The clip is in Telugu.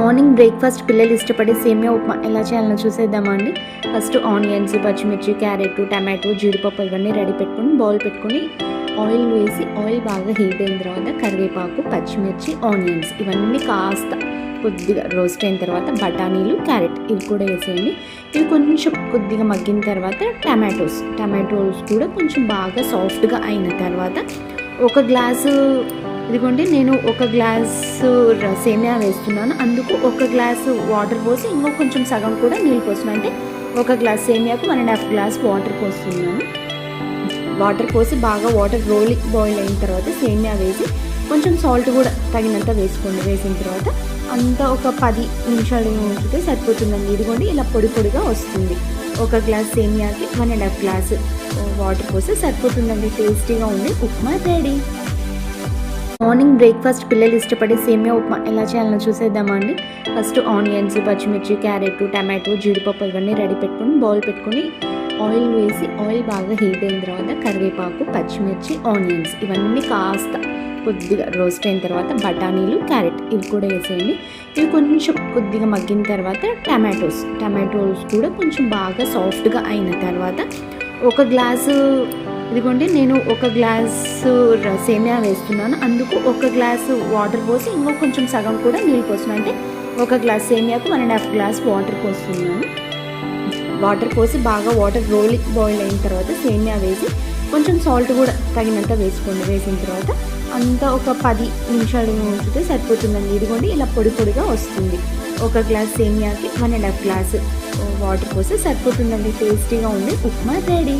మార్నింగ్ బ్రేక్ఫాస్ట్ పిల్లలు ఇష్టపడే సేమియా ఉప్మా ఎలా చేయాలో చూసేద్దామా అండి ఫస్ట్ ఆనియన్స్ పచ్చిమిర్చి క్యారెట్ టమాటో జీడిపప్పు ఇవన్నీ రెడీ పెట్టుకొని బౌల్ పెట్టుకొని ఆయిల్ వేసి ఆయిల్ బాగా హీట్ అయిన తర్వాత కరివేపాకు పచ్చిమిర్చి ఆనియన్స్ ఇవన్నీ కాస్త కొద్దిగా రోస్ట్ అయిన తర్వాత బఠానీలు క్యారెట్ ఇవి కూడా వేసేయండి. ఇవి కొంచెం కొద్దిగా మగ్గిన తర్వాత టమాటోస్ టమాటోస్ కూడా కొంచెం బాగా సాఫ్ట్గా అయిన తర్వాత ఒక గ్లాసు ఇదిగోండి నేను ఒక గ్లాసు సేమియా వేస్తున్నాను. అందుకు ఒక గ్లాసు వాటర్ పోసి ఇంకో కొంచెం సగం కూడా నీళ్ళు పోస్తున్నాను. అంటే ఒక glass సేమియాకు one and half glass water పోస్తున్నాను. వాటర్ పోసి బాగా వాటర్ రోలింగ్ బాయిల్ అయిన తర్వాత సేమియా వేసి కొంచెం సాల్ట్ కూడా తగినంత వేసుకోండి. వేసిన తర్వాత అంతా ఒక పది నిమిషాలు ఉంచితే సరిపోతుందండి. ఇదిగోండి ఇలా పొడి పొడిగా వస్తుంది. ఒక glass సేమియాకి one and half glass water పోసి సరిపోతుందండి. టేస్టీగా ఉంది. ఉప్మా రెడీ. మార్నింగ్ బ్రేక్ఫాస్ట్ పిల్లలు ఇష్టపడే సేమియా ఉప్మా ఎలా చేయాలో చూసేద్దామా అండి ఫస్ట్ ఆనియన్స్ పచ్చిమిర్చి క్యారెట్ టమాటో జీడిపప్పు ఇవన్నీ రెడీ పెట్టుకొని బౌల్ పెట్టుకొని ఆయిల్ వేసి ఆయిల్ బాగా హీట్ అయిన తర్వాత కరివేపాకు పచ్చిమిర్చి ఆనియన్స్ ఇవన్నీ కాస్త కొద్దిగా రోస్ట్ అయిన తర్వాత బఠానీలు క్యారెట్ ఇవి కూడా వేసేయండి. ఇవి కొంచెం కొద్దిగా మగ్గిన తర్వాత టమాటోస్ టమాటోస్ కూడా కొంచెం బాగా సాఫ్ట్గా అయిన తర్వాత ఒక గ్లాసు ఇదిగోండి నేను ఒక గ్లాసు సేమియా వేస్తున్నాను. అందుకు ఒక గ్లాసు వాటర్ పోసి ఇంకో కొంచెం సగం కూడా నీళ్ళు పోస్తున్నాను. అంటే ఒక glass సేమియాకు one and half glass water పోస్తున్నాను. వాటర్ పోసి బాగా వాటర్ రోలింగ్ బాయిల్ అయిన తర్వాత సేమియా వేసి కొంచెం సాల్ట్ కూడా తగినంత వేసుకోండి. వేసిన తర్వాత అంతా ఒక పది నిమిషాలు ఉంచితే సరిపోతుందండి. ఇదిగోండి ఇలా పొడి పొడిగా వస్తుంది. ఒక glass సేమియాకి one and half glass water పోసి సరిపోతుందండి. టేస్టీగా ఉంది. ఉప్మా రెడీ.